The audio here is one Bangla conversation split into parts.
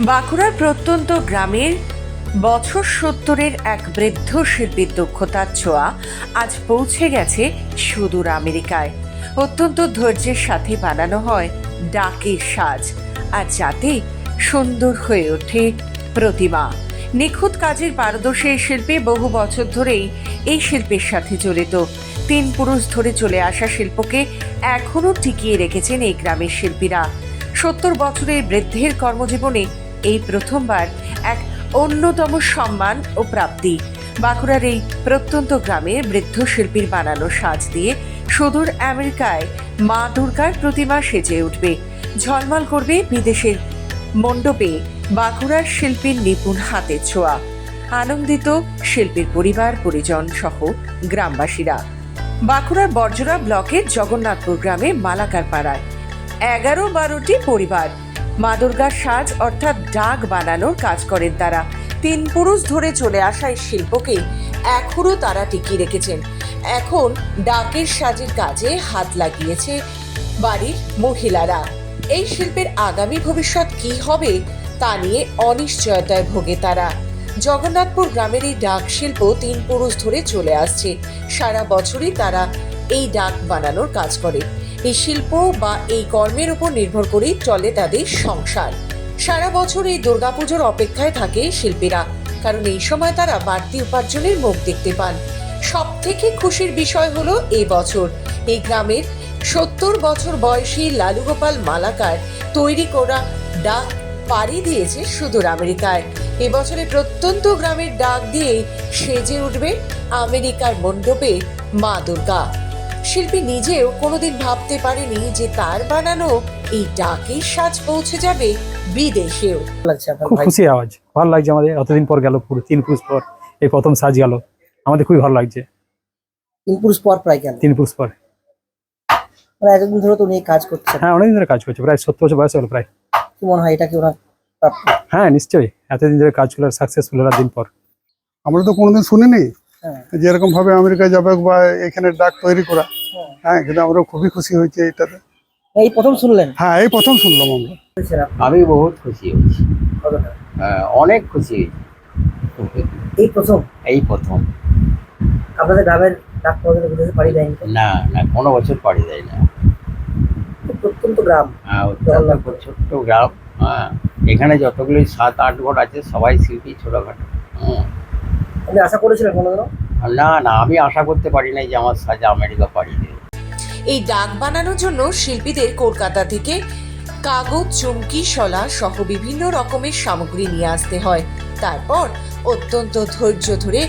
বাঁকুড়ার প্রত্যন্ত গ্রামের বছর সত্তরের এক বৃদ্ধ শিল্পীর দক্ষতার ছোঁয়া আজ পৌঁছে গেছে সুদূর আমেরিকায়। অত্যন্ত ধৈর্যের সাথে বানানো হয় ডাকের সাজ আর যাতে সুন্দর হয়ে ওঠে প্রতিমা। নিখুঁত কাজের পারদর্শী এই শিল্পী বহু বছর ধরেই এই শিল্পের সাথে জড়িত। তিন পুরুষ ধরে চলে আসা শিল্পকে এখনও টিকিয়ে রেখেছেন এই গ্রামের শিল্পীরা। সত্তর বছরের বৃদ্ধের কর্মজীবনে এই প্রথমবার এক অন্যতম সম্মান ও প্রাপ্তি। বাঁকুড়ার এই প্রত্যন্ত গ্রামে বৃদ্ধ শিল্পীর বানানো সাজ দিয়ে সুদূর আমেরিকায় মা দুর্গার প্রতিমা সেজে উঠবে। ঝলমল করবে বিদেশের মণ্ডপে বাঁকুড়ার শিল্পীর নিপুণ হাতের ছোঁয়া। আনন্দিত শিল্পীর পরিবার, পরিজন সহ গ্রামবাসীরা। বাঁকুড়ার বর্জরা ব্লকের জগন্নাথপুর গ্রামে মালাকার পাড়ায় এগারো বারোটি পরিবার মা দুর্গার সাজ অর্থাৎ ডাক বানানোর কাজ করেন তারা। তিন পুরুষ ধরে চলে আসা এই শিল্পকে এখনও তারা টিকিয়ে রেখেছেন। এখন ডাকের সাজের কাজে হাত লাগিয়েছে বাড়ির মহিলারা। এই শিল্পের আগামী ভবিষ্যৎ কি হবে তা নিয়ে অনিশ্চয়তায় ভোগে তারা। জগন্নাথপুর গ্রামের এই ডাক শিল্প তিন পুরুষ ধরে চলে আসছে। সারা বছরই তারা এই ডাক বানানোর কাজ করে। এই শিল্প বা এই কর্মের উপর নির্ভর করেই চলে তাদের সংসার। সারা বছর এই দুর্গাপুজোর অপেক্ষায় থাকে শিল্পীরা, কারণ এই সময় তারা বাড়তি উপার্জনের মুখ দেখতে পান। সব থেকে খুশির বিষয় হলো এই বছর। এই গ্রামের সত্তর বছর বয়সী লালুগোপাল মালাকার তৈরি করা ডাক পাড়ি দিয়েছে সুদূর আমেরিকায়। এবছরে প্রত্যন্ত গ্রামের ডাক দিয়ে সেজে উঠবে আমেরিকার মণ্ডপে মা দুর্গা। শিল্পী নিজেও কোনোদিন ভাবতে পারেনি যে তার বানানো এই ডাকের সাজ পৌঁছে যাবে বিদেশেও। খুব খুশি আওয়াজ। ভালো লাগছে আমাদের এতদিন পর গেল পুরো তিন পুরুষ পর এই প্রথম সাজ গেল। আমাদের খুবই ভালো লাগছে। তিন পুরুষ পর প্রায় গেল। তিন পুরুষ পর। মানে এতদিন ধরে তো উনি এই কাজ করছেন। হ্যাঁ অনেকদিন ধরে কাজ করছে প্রায় সত্তর বছর বয়স হলো প্রায়। কি মনে হয় এটা কি ওনার হ্যাঁ নিশ্চয়ই। এতদিন ধরে কাজ করলে সাকসেসফুল হলো দিন পর। আমরা তো কোনোদিন শুনিনি। হ্যাঁ। যে ভাবে আমেরিকা যাবে বা এখানে ডাক তৈরি করা হ্যাঁ। হ্যাঁ কিন্তু আমরা খুবই খুশি হয়েছি এটাতে এই প্রথম শুনলেন? হ্যাঁ এই প্রথম শুনলাম আমরা। আমি বহুত খুশি হয়েছি। অনেক খুশি হয়েছি। এই প্রথম? এই প্রথম। আপনাদের গ্রামের ডাক পাড়ি দেয়নি না না কোনো বছর পাড়ি দেয় না। প্রত্যন্ত গ্রাম। ছোট্ট গ্রাম। আহ, এখানে যতগুলি সাত আট ঘর আছে সবাই শিল্পী ছোটখাটো। হুম। আপনি আশা করেছিলেন কোনোদিনও? না না আমি আশা করতে পারি নাই যে আমার সাজা আমেরিকা পাড়ি দেবে। এই ডাক বানানোর জন্য শিল্পীদের কলকাতা থেকে কাগজ চুমকি শলা সহ বিভিন্ন রকমের সামগ্রী নিয়ে আসতে হয়। তারপর অত্যন্ত ধৈর্য ধরে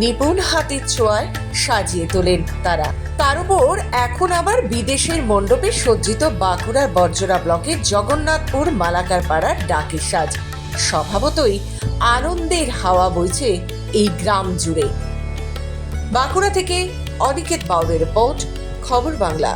নিপুণ হাতের ছোঁয়ায় সাজিয়ে তোলেন তারা। তার উপর এখন আবার বিদেশের মণ্ডপে সজ্জিত বাঁকুড়ার বর্জরা ব্লকের জগন্নাথপুর মালাকার পাড়ার ডাকের সাজ। স্বভাবতই আনন্দের হাওয়া বইছে এই গ্রাম জুড়ে। বাঁকুড়া থেকে অনিকেত বাউলের রিপোর্ট খবর বাংলা।